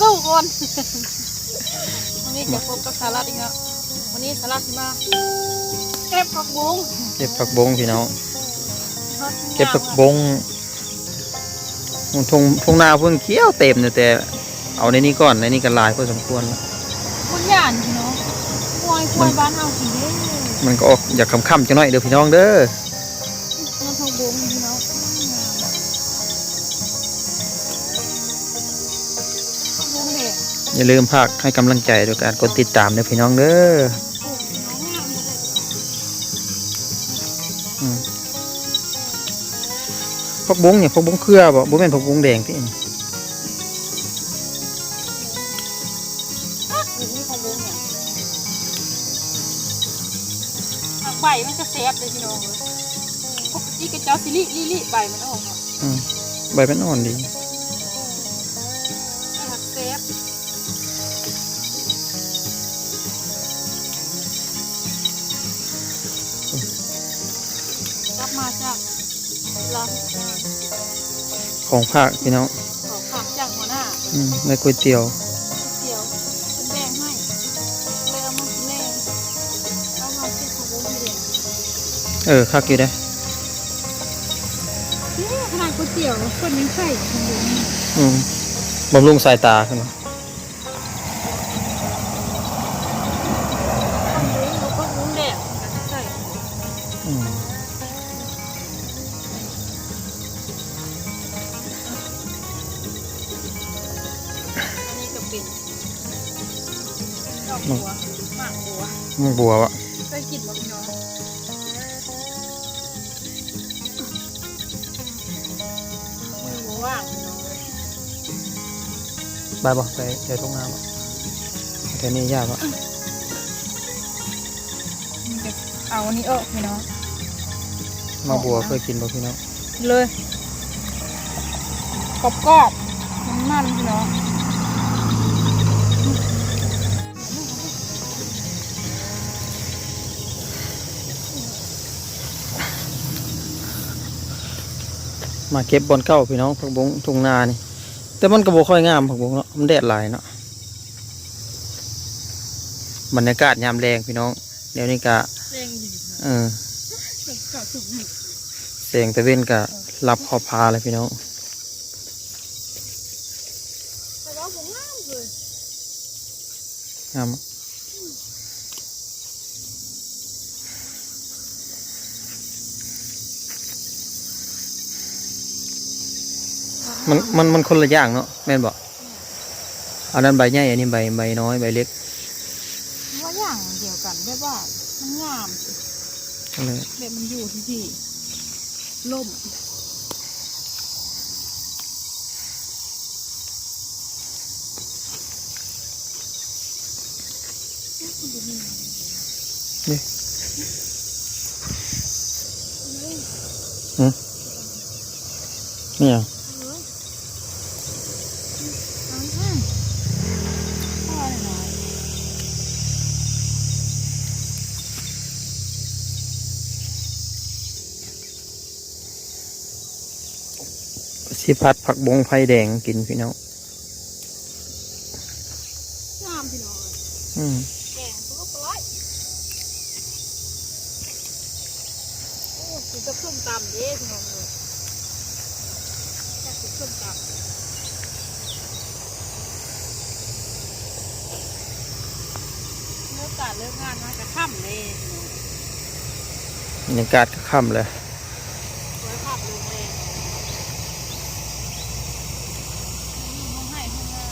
สู้คนวันนี้จะพบกับสารัดอีกแล้ววันนี้สารัดสิมาเก็บผักบุ้งเก็บผักบงพี่น้อง เก็บผักบงทงทงนาเพิ่งเคี้ยวเต็มเลยแต่ เอาในนี้ก่อนในนี้ก็หลายพอสมควรแล้วคนหยานพี่น้องมวยควายบ้านเฮาสิเด้มันก็ออกอยากค่ำๆจังหน่อยเด้อพี่น้องเด้อ อย่าลืมพากให้กำลังใจโดยการกดติดตามเด้อพี่น้องเด้อโอ้พี่น้องงามเลยอืมผักบงเนี่ยผักบงเครือบ่บ่แม่นผักบงแดงที่อะนี่ผักบุ้งเนี่ยผักใบมันก็แซ่บเลยพี่น้องเลยปกติกระเจ้าสิลิลิลิใบมันออกอะอืมใบมันอ่อนดี มาจากลาพิการของภาคพี่น้องขอผักจากหัวหน้าอืมในก๋วยเตี๋ยวเตี๋ยวเป็นแบ่งให้เลยเอามากินแม่เอามาเช็ดของบุ้งเรียนเออคักอยู่ได้อเนี่ยขนาดก๋วยเตี๋ยวคนยังใส่ของบุ้งอืมบำรุงสายตาขึ้นมา บัวหมากบัวมันบัววะเคยกินบ่พี่น้องมือบ่ว่างพี่น้องเลยบายบ่ไปไปตรงน้ำบ่แต่นี่ยากวะมันจะเอาอันนี้ออกพี่น้องมาบัวเคยกินบ่พี่น้องเลยกรอบกรอบมันมันพี่น้อง มาเก็บบอนเก้าพี่น้องผักบงทุ่งนานี่ แต่มันก็บ่ค่อยงามผักบงเนาะมันแดดหลายเนาะบรรยากาศยามแรงพี่น้องเดี๋ยวนี้ก็เร่งดีเออเก่าสุกหนึ่งแสงตะเวนก็รับขอบพาเลยพี่น้องแต่ว่าผมงามเลย งา มมันมันมันคนละอย่างเนาะแม่นบอกอันนั้นใบใหญ่อันนี้ใบใบน้อยใบเล็กว่าอย่างเดียวกันแบบว่ามันงามสิก็เลยแบบมันอยู่ที่ที่ล่มนี่อะเออเอาใช่พ่อหน่อย สิพัดผักบงไฟแดงกินพี่น้องงามพี่น้องอืมแกงตัวปลายโอ้คือจะส้มตำเด้พี่น้องเลยแค่คือส้มตำเลิกการเลิกงานมาจะค่ำเลยพี่น้องบรรยากาศก็ค่ำเลย สวยภาพลงเลยห้องให้ห้องหน้า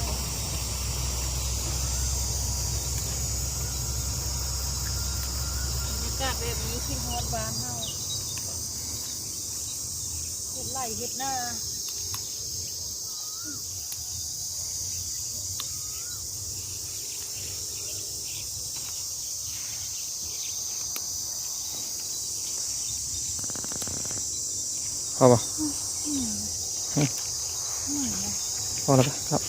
บรรยากาศ แบบนี้ขึ้นฮอดบ้านเฮาเฮ็ดไร่เฮ็ดหน้าพอปะอืมอืม อืม พอแล้วปะครับ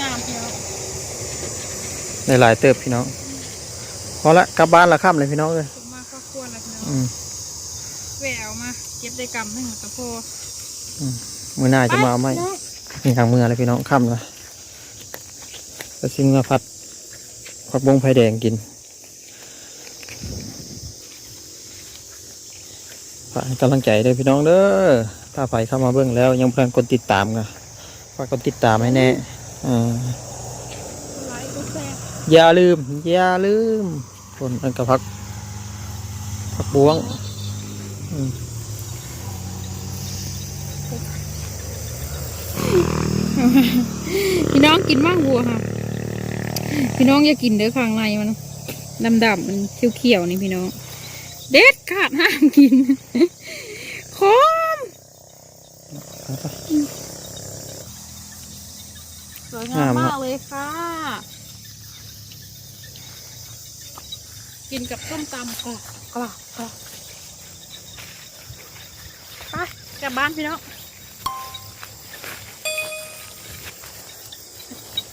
งามเนาะ ในหลายๆเติบพี่น้องพอละกลับบ้านละค่ำเลยพี่น้องเลยผมมาครอบครัวแล้วพี่น้องอืมแหววมาเก็บได้กำหนึ่งกระโพมือหน้าจะมาเอาไหมน้องนี่ทางมืออะไรพี่น้องค่ำนะก็ซิงมาผัดผักบงไผ่แดงกินฝากให้กำลังใจด้วยพี่น้องเด้อถ้าไปเข้ามาเบิ่งแล้วยังเพิ่งกดติดตามกันฝากกดติดตามให้แน่ อย่าลืม อย่าลืมคนอันกับพักผักบวงพี่น้องกินมากวัวค่ะ พี่น้องอย่ากินเด้อข้างในมันดำๆมันเขียวๆนี่พี่น้อง เด็ดขาดห้ามกิน คมสวยงามมากเลยค่ะ กินกับส้มตำกรอบกรอบกรอบไปกลับบ้านพี่น้อง